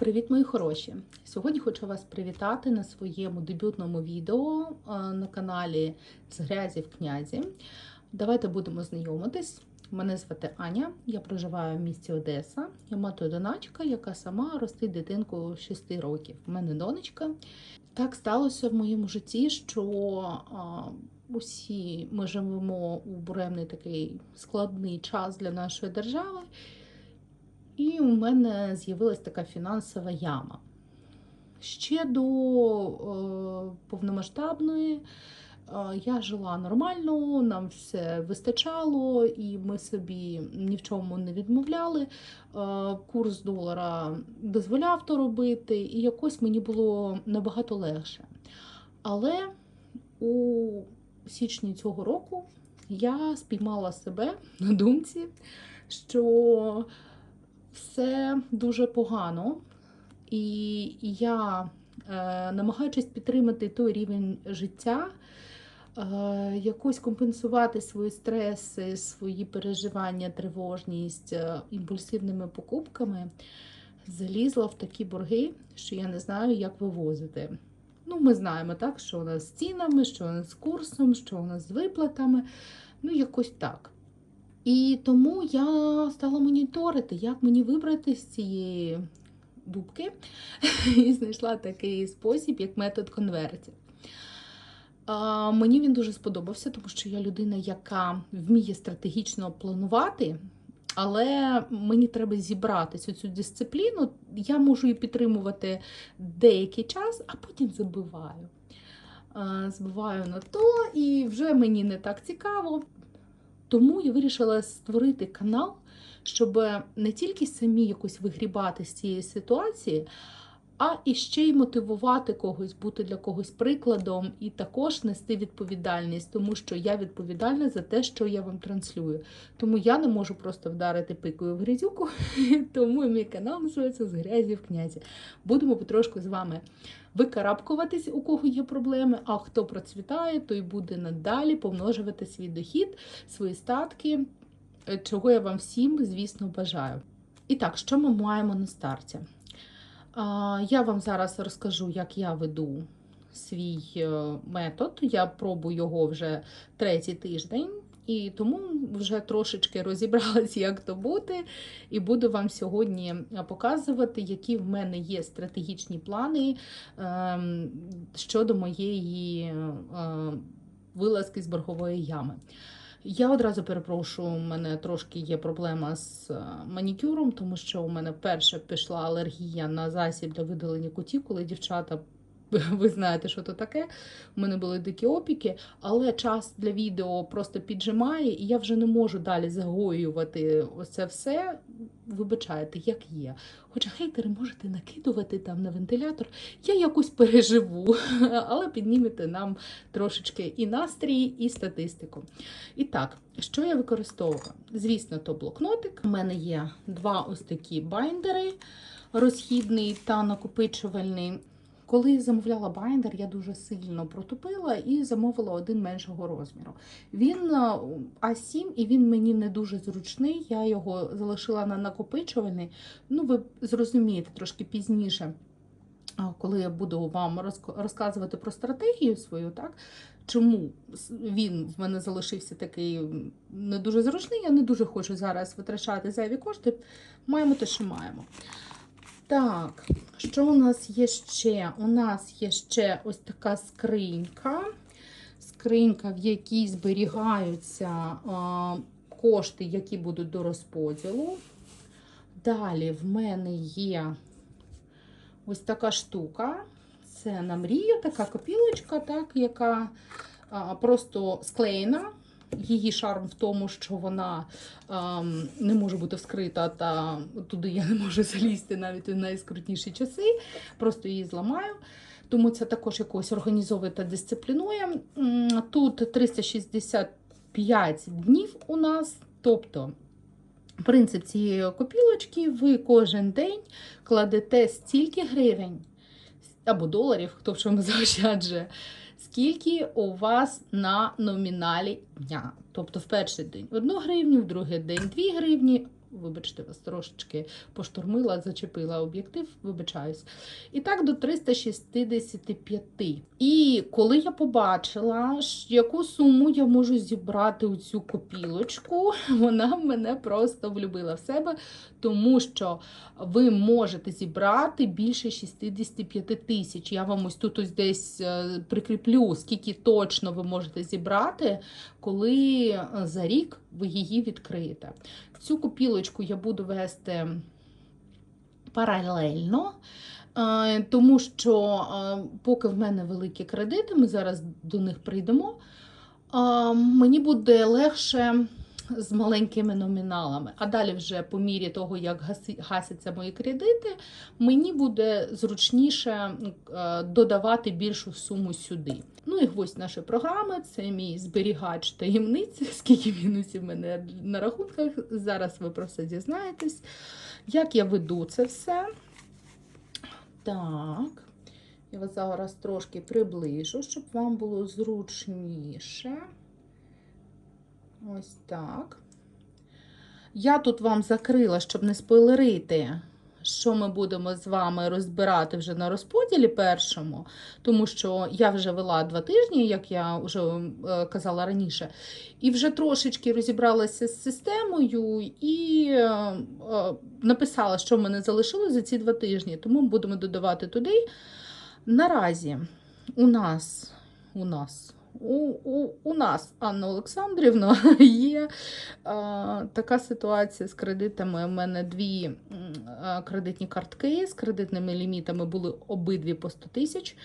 Привіт, мої хороші! Сьогодні хочу вас привітати на своєму дебютному відео е, на каналі з грязі в князі. Давайте будемо знайомитись. Мене звати Аня, я проживаю в місті Одеса. Я мати одиначка, яка сама ростить дитинку 6 років. У мене донечка. Так сталося в моєму житті, що усі ми живемо у буремний такий складний час для нашої держави. І у мене з'явилась така фінансова яма. Ще до е, повномасштабної е, я жила нормально, нам все вистачало, і ми собі ні в чому не відмовляли. Е, курс долара дозволяв то робити, і якось мені було набагато легше. Але у січні цього року я спіймала себе на думці, що все дуже погано, і я, е, намагаючись підтримати той рівень життя, е, якось компенсувати свої стреси, свої переживання, тривожність е, імпульсивними покупками, залізла в такі борги, що я не знаю, як вивозити. Ну, ми знаємо, так, що у нас з цінами, що у нас з курсом, що у нас з виплатами. Ну, якось так. І тому я стала моніторити, як мені вибрати з цієї дубки, і знайшла такий спосіб, як метод конвертів. А, Мені він дуже сподобався, тому що я людина, яка вміє стратегічно планувати, але мені треба зібратися цю дисципліну. Я можу її підтримувати деякий час, а потім забиваю. Збиваю на то, і вже мені не так цікаво. Тому я вирішила створити канал, щоб не тільки самі якось вигрібати з цієї ситуації, а і ще й мотивувати когось, бути для когось прикладом і також нести відповідальність, тому що я відповідальна за те, що я вам транслюю. Тому я не можу просто вдарити пикою в грязюку, тому мій канал називається з грязі в князі. Будемо потрошку з вами викарабкуватись, у кого є проблеми, а хто процвітає, той буде надалі помножувати свій дохід, свої статки, е, чого я вам всім, звісно, бажаю. І так, що ми маємо на старті? Я вам зараз розкажу, як я веду свій е, метод. Я пробую його вже третій тиждень, і тому вже трошечки розібралась, як то бути. І буду вам сьогодні показувати, які в мене є стратегічні плани ем, щодо моєї е, вилазки з боргової ями. Я одразу перепрошую, у мене трошки є проблема з е, манікюром, тому що у мене перша пішла алергія на засіб для видалення кутікули. Дівчата, ви знаєте, що то таке. У мене були дикі опіки, але час для відео просто піджимає, і я вже не можу далі загоювати оце все. Вибачайте, як є. Хоча хейтери можете накидувати там на вентилятор, я якось переживу, але піднімете нам трошечки і настрій, і статистику. І так, що я використовувала? Звісно, то блокнотик. У мене є два ось такі байдери розхідний та накопичувальний. Коли замовляла байндер, я дуже сильно протупила і замовила один меншого розміру. Він е, А7 і він мені не дуже зручний. Я його залишила на накопичувальний. Ну, ви зрозумієте трошки пізніше, коли я буду вам розказувати про стратегію свою, так? Чому він в мене залишився такий не дуже зручний, я не дуже хочу зараз витрачати зайві кошти. Маємо те, що маємо. Так, що у нас є ще? У нас є ще ось така скринька. Скринька, в якій зберігаються кошти, які будуть до розподілу. Далі в мене є ось така штука. Це на мрію, така копілочка, так, яка просто склеєна. Її шарм в тому, що вона ем, не може бути вскрита, та туди я не можу залізти навіть у найскрутніші часи. Просто її зламаю. Тому це також якось організовує та дисциплінує. Тут 365 днів у нас. Тобто, принцип цієї копілочки, ви кожен день кладете стільки гривень або доларів, хто в чому заощаджує скільки у вас на номіналі дня. Тобто в перший день 1 гривню, в другий день 2 гривні, Вибачте, вас трошечки поштурмила, зачепила об'єктив, вибачаюсь. І так до 365. І коли я побачила, яку суму я можу зібрати у цю копілочку, вона мене просто влюбила в себе, тому що ви можете зібрати більше 65 тисяч. Я вам ось тут ось десь е, прикріплю, скільки точно ви можете зібрати, коли е, за рік ви її відкриєте. Цю копілочку я буду вести паралельно. е, Тому що е, поки в мене великі кредити, ми зараз до них прийдемо. е, Мені буде легше з маленькими номіналами. А далі, вже по мірі того, як гасяться мої кредити, мені буде зручніше е, додавати більшу суму сюди. Ну і гвоздь нашої програми це мій зберігач таємниці, скільки мінусів мене на рахунках. Зараз ви про все дізнаєтесь. Як я веду це все? Так. Я вас зараз трошки приближу, щоб вам було зручніше. Ось так. Я тут вам закрила, щоб не спойлерити, що ми будемо з вами розбирати вже на розподілі першому, тому що я вже вела два тижні, як я вже е, казала раніше, і вже трошечки розібралася з системою і е, е, написала, що в мене залишилось за ці два тижні, тому будемо додавати туди. Наразі у нас, у нас, у, у, у нас, Анна Олександрівна, є е, така ситуація з кредитами. У мене дві е, кредитні картки з кредитними лімітами були обидві по 100 тисяч.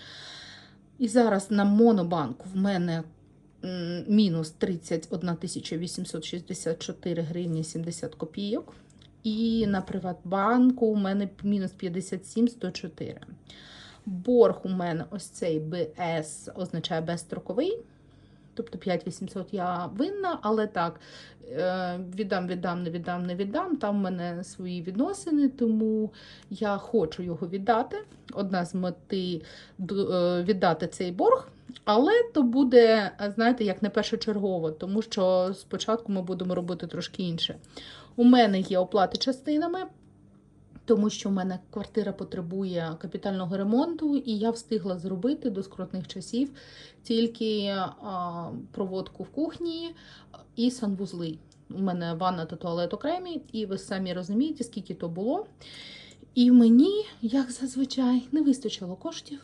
І зараз на Монобанку в мене мінус 31 864 гривні 70 копійок. І на Приватбанку у мене мінус 57 104. Борг у мене ось цей БС означає безстроковий. Тобто 5800 я винна, але так, е, віддам, віддам, не віддам, не віддам. Там в мене свої відносини, тому я хочу його віддати. Одна з мети е, віддати цей борг. Але то буде, знаєте, як не першочергово, тому що спочатку ми будемо робити трошки інше. У мене є оплати частинами, тому що в мене квартира потребує капітального ремонту, і я встигла зробити до скрутних часів тільки проводку в кухні і санвузли. У мене ванна та туалет окремі, і ви самі розумієте, скільки то було. І мені, як зазвичай, не вистачило коштів.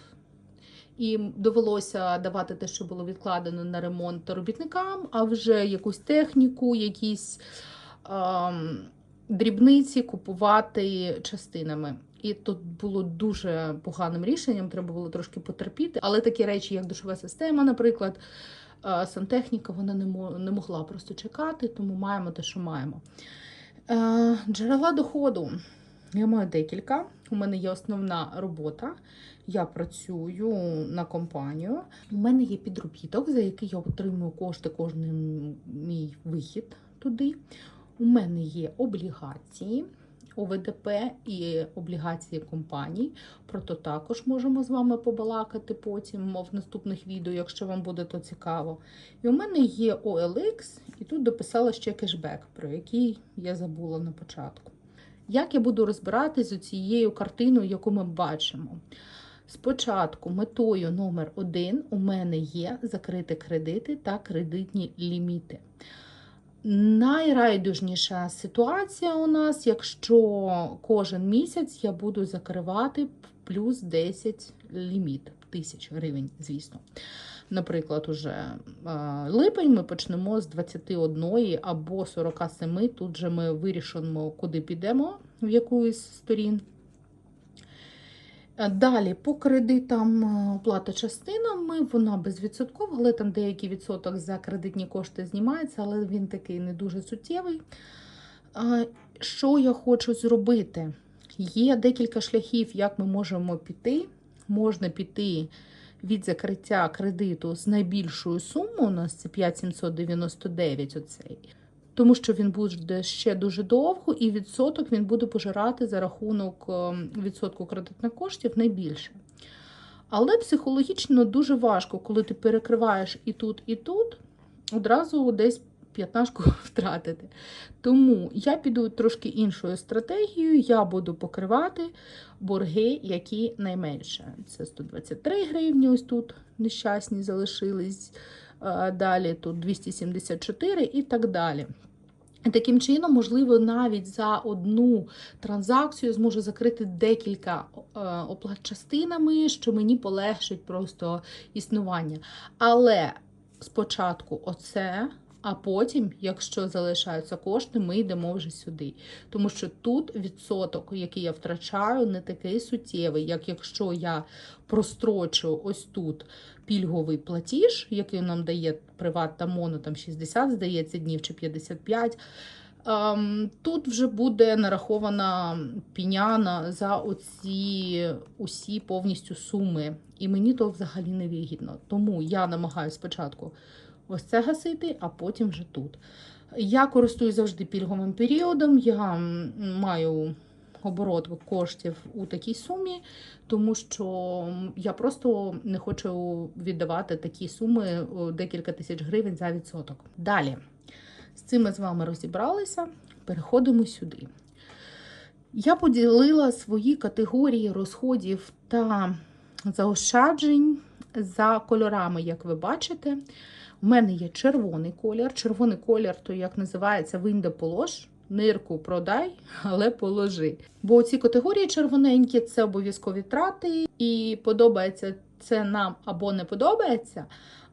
І довелося давати те, що було відкладено на ремонт робітникам, а вже якусь техніку, якісь ем, дрібниці купувати частинами. І тут було дуже поганим рішенням, треба було трошки потерпіти. Але такі речі, як душова система, наприклад, е, сантехніка, вона не, мо- не могла просто чекати, тому маємо те, що маємо. Е, Джерела доходу. Я маю декілька. У мене є основна робота. Я працюю на компанію. У мене є підробіток, за який я отримую кошти кожен мій вихід туди. У мене є облігації ОВДП і облігації компаній. Про то також можемо з вами побалакати потім в наступних відео, якщо вам буде то цікаво. І у мене є OLX, і тут дописала ще кешбек, про який я забула на початку. Як я буду розбиратись з цією картиною, яку ми бачимо? Спочатку метою номер один у мене є закрити кредити та кредитні ліміти. Найрайдужніша ситуація у нас, якщо кожен місяць я буду закривати плюс 10 ліміт тисяч гривень, звісно. Наприклад, уже е, липень ми почнемо з 21 або 47. Тут же ми вирішимо, куди підемо, в яку із сторін. Е, Далі по кредитам е, оплата частинами, вона безвідсоткова, але там деякий відсоток за кредитні кошти знімається, але він такий не дуже суттєвий. Е, Що я хочу зробити? Є декілька шляхів, як ми можемо піти. Можна піти від закриття кредиту з найбільшою сумою, у нас це 5799 оцей. Тому що він буде ще дуже довго, і відсоток він буде пожирати за рахунок ем, відсотку кредитних коштів найбільше. Але психологічно дуже важко, коли ти перекриваєш і тут, і тут, одразу десь п'ятнашку втратити. Тому я піду трошки іншою стратегією. Я буду покривати борги, які найменше. Це 123 гривні, ось тут нещасні залишились. Е, Далі тут 274 і так далі. Таким чином, можливо, навіть за одну транзакцію зможу закрити декілька е, оплат частинами, що мені полегшить просто існування. Але спочатку оце, а потім, якщо залишаються кошти, ми йдемо вже сюди. Тому що тут відсоток, який я втрачаю, не такий суттєвий, як якщо я прострочу ось тут пільговий платіж, який нам дає приват та моно, там 60, здається, днів чи 55. Ем, Тут вже буде нарахована піняна за оці усі повністю суми. І мені то взагалі не вигідно. Тому я намагаюся спочатку ось це гасити, а потім вже тут. Я користуюсь завжди пільговим періодом. Я маю оборот коштів у такій сумі, тому що я просто не хочу віддавати такі суми о, декілька тисяч гривень за відсоток. Далі. З цим ми з вами розібралися. Переходимо сюди. Я поділила свої категорії розходів та заощаджень за кольорами, як ви бачите. У мене є червоний колір. Червоний колір, то як називається, винде полож. Нирку продай, але положи. Бо ці категорії червоненькі це обов'язкові трати, і подобається це нам або не подобається.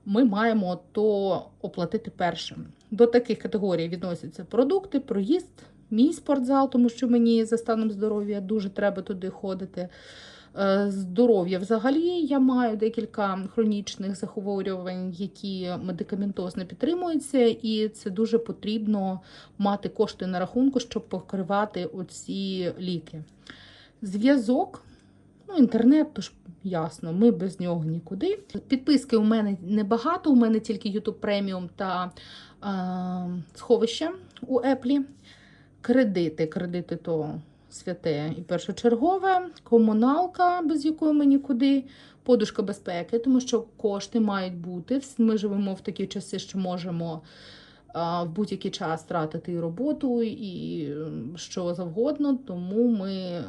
Ми маємо то оплатити першим. До таких категорій відносяться продукти, проїзд, мій спортзал, тому що мені за станом здоров'я дуже треба туди ходити. Е, Здоров'я взагалі я маю декілька хронічних захворювань, які медикаментозно підтримуються, і це дуже потрібно мати кошти на рахунку, щоб покривати оці ліки. Зв'язок, ну, інтернет, тож ясно, ми без нього нікуди. Підписки у мене небагато, у мене тільки YouTube Premium та е, сховище у Apple. Кредити, кредити то святе і першочергове, комуналка, без якої ми нікуди, подушка безпеки, тому що кошти мають бути. Ми живемо в такі часи, що можемо в будь-який час втратити і роботу, і що завгодно. Тому ми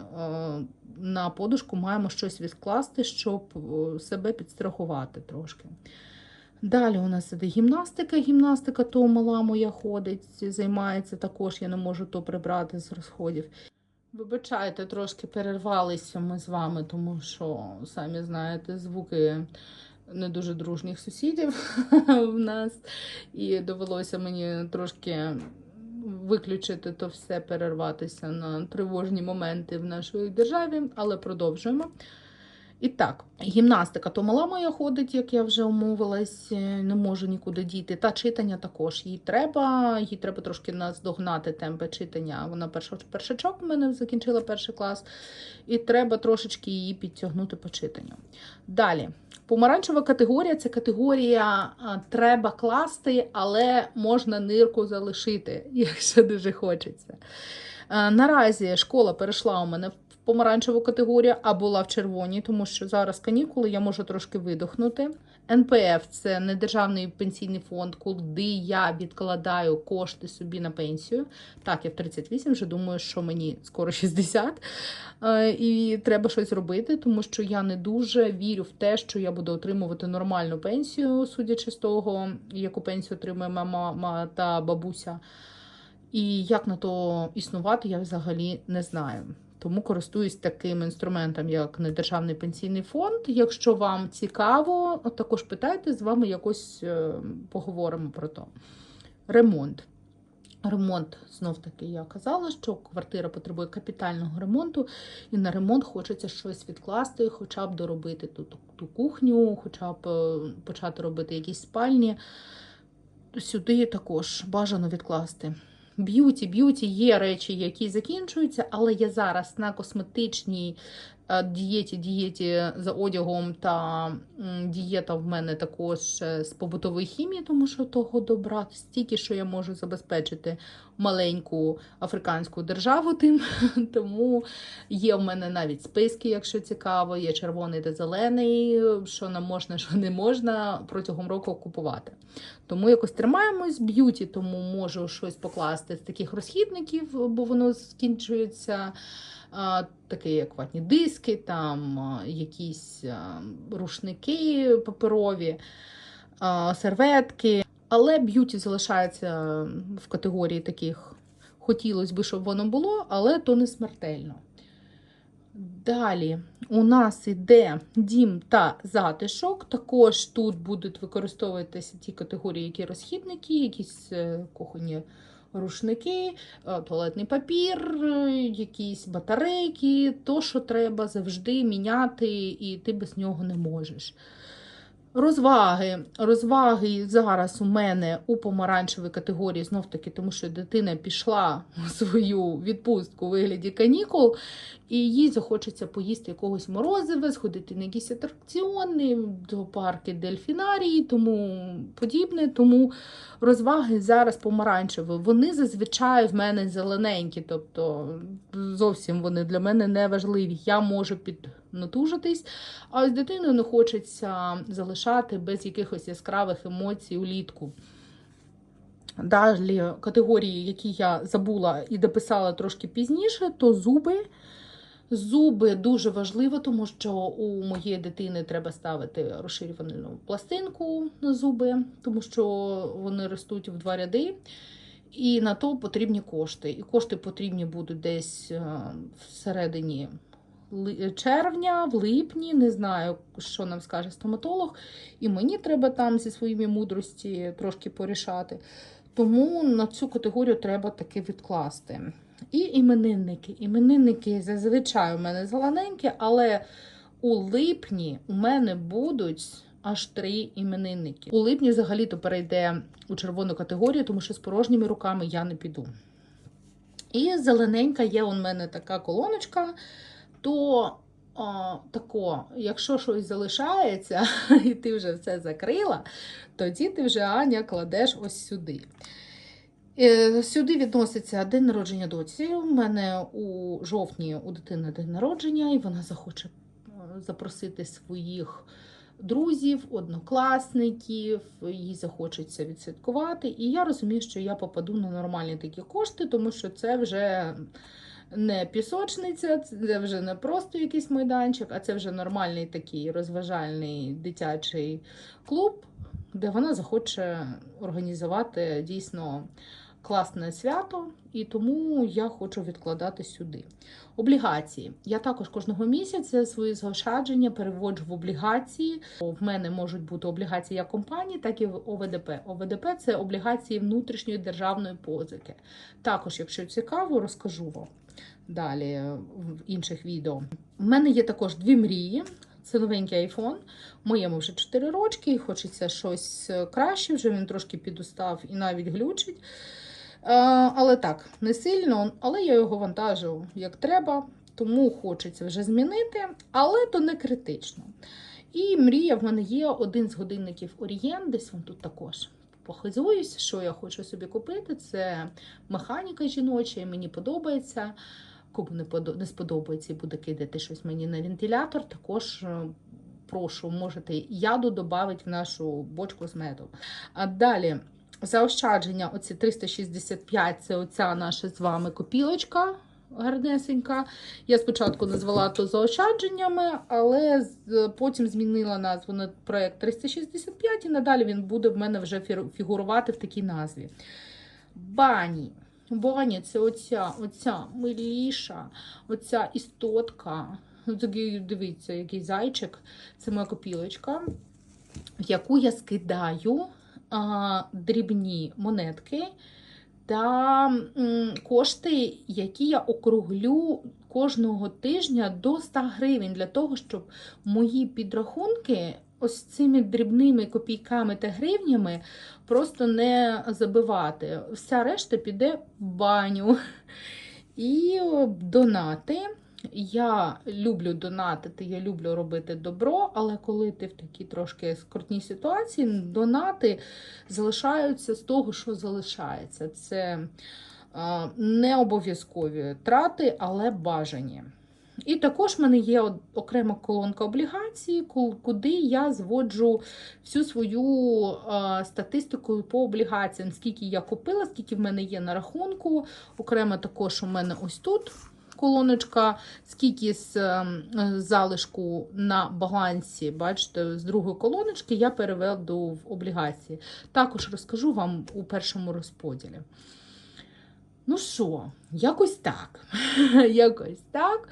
на подушку маємо щось відкласти, щоб себе підстрахувати трошки. Далі у нас іде гімнастика. Гімнастика то мала моя ходить, займається також, я не можу то прибрати з розходів. Вибачайте, трошки перервалися ми з вами, тому що, самі знаєте, звуки не дуже дружніх сусідів в нас. І довелося мені трошки виключити то все, перерватися на тривожні моменти в нашій державі, але продовжуємо. І так, гімнастика то мала моя ходить, як я вже умовилась, е, не можу нікуди діти. Та читання також їй треба. Їй треба трошки наздогнати темпи читання. Вона перша першачок у мене закінчила перший клас, і треба трошечки її підтягнути по читанню. Далі. Помаранчева категорія це категорія треба класти, але можна нирку залишити, якщо дуже хочеться. Е, Наразі школа перейшла у мене в помаранчеву категорію, а була в червоній, тому що зараз канікули, я можу трошки видохнути. НПФ це недержавний пенсійний фонд, куди я відкладаю кошти собі на пенсію. Так, я в 38 вже думаю, що мені скоро 60. Е, І треба щось робити, тому що я не дуже вірю в те, що я буду отримувати нормальну пенсію, судячи з того, яку пенсію отримує мама мама та бабуся. І як на то існувати, я взагалі не знаю. Тому користуюсь таким інструментом, як недержавний пенсійний фонд. Якщо вам цікаво, також питайте, з вами якось е, поговоримо про то. Ремонт. Ремонт, знов таки, я казала, що квартира потребує капітального ремонту, і на ремонт хочеться щось відкласти, хоча б доробити ту, ту, ту кухню, хоча б е, почати робити якісь спальні. Сюди також бажано відкласти. Б'юті, б'юті є речі, які закінчуються, але я зараз на косметичній дієті, дієті за одягом та дієта в мене також е, з побутової хімії, тому що того добра стільки, що я можу забезпечити маленьку африканську державу, тим тому є в мене навіть списки, якщо цікаво, є червоний та зелений, що нам можна, що не можна протягом року купувати. Тому якось тримаємось б'юті, тому можу щось покласти з таких розхідників, бо воно скінчується. Такі як ватні диски, там якісь рушники паперові, серветки. Але б'юті залишається в категорії таких, хотілося б, щоб воно було, але то не смертельно. Далі у нас іде дім та затишок. Також тут будуть використовуватися ті категорії, які розхідники, якісь е, кухонні рушники, е, туалетний папір, е, якісь батарейки, то, що треба завжди міняти, і ти без нього не можеш. Розваги. Розваги зараз у мене у помаранчевій категорії, знов таки, тому що дитина пішла у свою відпустку у вигляді канікул, і їй захочеться поїсти якогось морозива, сходити на якісь атракціони, до парки дельфінарії, тому подібне. Тому розваги зараз помаранчеві. Вони зазвичай в мене зелененькі, тобто зовсім вони для мене не важливі. Я можу піднатужитись, а з дитиною не хочеться залишати без якихось яскравих емоцій улітку. Далі категорії, які я забула і дописала трошки пізніше, то зуби. Зуби дуже важливо, тому що у моєї дитини треба ставити розширювану пластинку на зуби, тому що вони ростуть в два ряди. І на то потрібні кошти. І кошти потрібні будуть десь е, всередині червня, в липні, не знаю, що нам скаже стоматолог. І мені треба там зі своїми мудрості трошки порішати. Тому на цю категорію треба таки відкласти. І іменинники. Іменинники зазвичай у мене зелененькі, але у липні у мене будуть аж три іменинники. У липні взагалі-то перейде у червону категорію, тому що з порожніми руками я не піду. І зелененька є у мене така колоночка, то о, тако, якщо щось залишається, і ти вже все закрила, тоді ти вже Аня кладеш ось сюди. Е, сюди відноситься день народження доці. У мене у жовтні у дитини день народження, і вона захоче е, запросити своїх друзів, однокласників, їй захочеться відсвяткувати. І я розумію, що я попаду на нормальні такі кошти, тому що це вже не пісочниця, це вже не просто якийсь майданчик, а це вже нормальний такий розважальний дитячий клуб, де вона захоче організувати дійсно класне свято, і тому я хочу відкладати сюди. Облігації. Я також кожного місяця свої заощадження переводжу в облігації. В мене можуть бути облігації як компанії, так і в ОВДП. ОВДП це облігації внутрішньої державної позики. Також, якщо цікаво, розкажу вам далі в інших відео. У мене є також дві мрії. Це новенький айфон. Моєму вже 4 рочки, хочеться щось краще, вже він трошки підустав і навіть глючить. Е, але так, не сильно, але я його вантажу як треба, тому хочеться вже змінити, але то не критично. І мрія в мене є один з годинників Орієн, десь він тут також. Похизуюсь, що я хочу собі купити. Це механіка жіноча, і мені подобається. Кому не сподобається і буде кидати щось мені на вентилятор, також е, прошу, можете яду додати в нашу бочку з медом. А далі. Заощадження, оці 365 це оця наша з вами копілочка гарнесенька. Я спочатку назвала то заощадженнями, але потім змінила назву на проєкт 365, і надалі він буде в мене вже фігурувати в такій назві. Бані. Бані це оця оця миліша, оця істотка. Дивіться, який зайчик. Це моя копілочка, яку я скидаю а, дрібні монетки та кошти, які я округлю кожного тижня до 100 гривень, для того, щоб мої підрахунки ось цими дрібними копійками та гривнями просто не забивати. Вся решта піде в баню. І донати. Я люблю донатити, я люблю робити добро, але коли ти в такій трошки скрутній ситуації, донати залишаються з того, що залишається. Це Не обов'язкові трати, але бажані. І також в мене є окрема колонка облігацій, ку- куди я зводжу всю свою статистику по облігаціям, скільки я купила, скільки в мене є на рахунку. Окремо також у мене ось тут колоночка, скільки з ем, залишку на балансі, бачите, з другої колоночки я переведу в облігації. Також розкажу вам у першому розподілі. Ну що, якось так. якось так.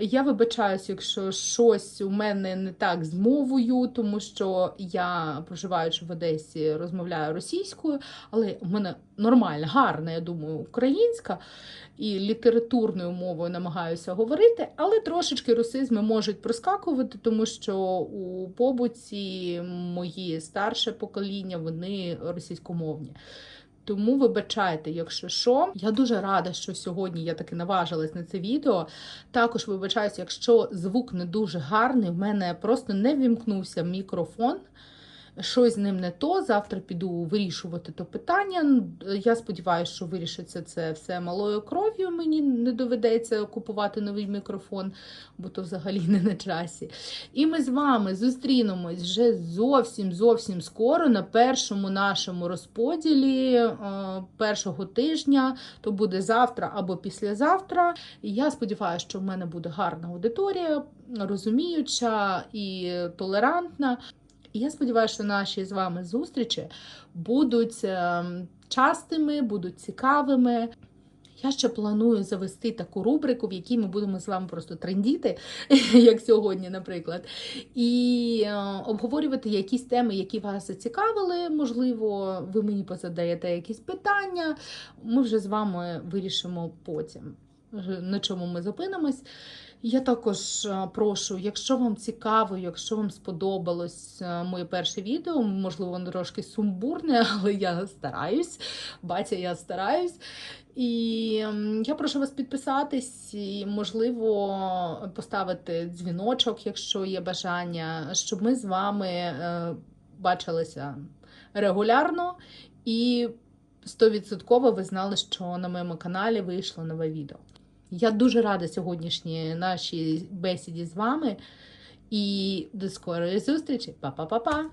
Я вибачаюсь, якщо щось у мене не так з мовою, тому що я, проживаючи в Одесі, розмовляю російською, але у мене нормальна, гарна, я думаю, українська і літературною мовою намагаюся говорити, але трошечки русизми можуть проскакувати, тому що у побуті мої старше покоління вони російськомовні. Тому вибачайте, якщо що. Я дуже рада, що сьогодні я таки наважилась на це відео. Також вибачаюся, якщо звук не дуже гарний, в мене просто не вімкнувся мікрофон. Щось з ним не то. Завтра піду вирішувати то питання. Я сподіваюся, що вирішиться це все малою кров'ю. Мені не доведеться купувати новий мікрофон, бо то взагалі не на часі. І ми з вами зустрінемось вже зовсім зовсім скоро на першому нашому розподілі е, першого тижня. То буде завтра або післязавтра. Я сподіваюся, що в мене буде гарна аудиторія, розуміюча і толерантна. І я сподіваюся, що наші з вами зустрічі будуть е, частими, будуть цікавими. Я ще планую завести таку рубрику, в якій ми будемо з вами просто трендіти, як сьогодні, наприклад, і е, обговорювати якісь теми, які вас зацікавили. Можливо, ви мені позадаєте якісь питання. Ми вже з вами вирішимо потім, на чому ми зупинимось. Я також е, прошу, якщо вам цікаво, якщо вам сподобалось е, моє перше відео, можливо, воно трошки сумбурне, але я стараюсь. Батя, я стараюсь. І я прошу вас підписатись і, можливо, поставити дзвіночок, якщо є бажання, щоб ми з вами е, бачилися регулярно і стовідсотково ви знали, що на моєму каналі вийшло нове відео. Я дуже рада сьогоднішній нашій бесіді з вами. І до скорої зустрічі. Па-па-па-па!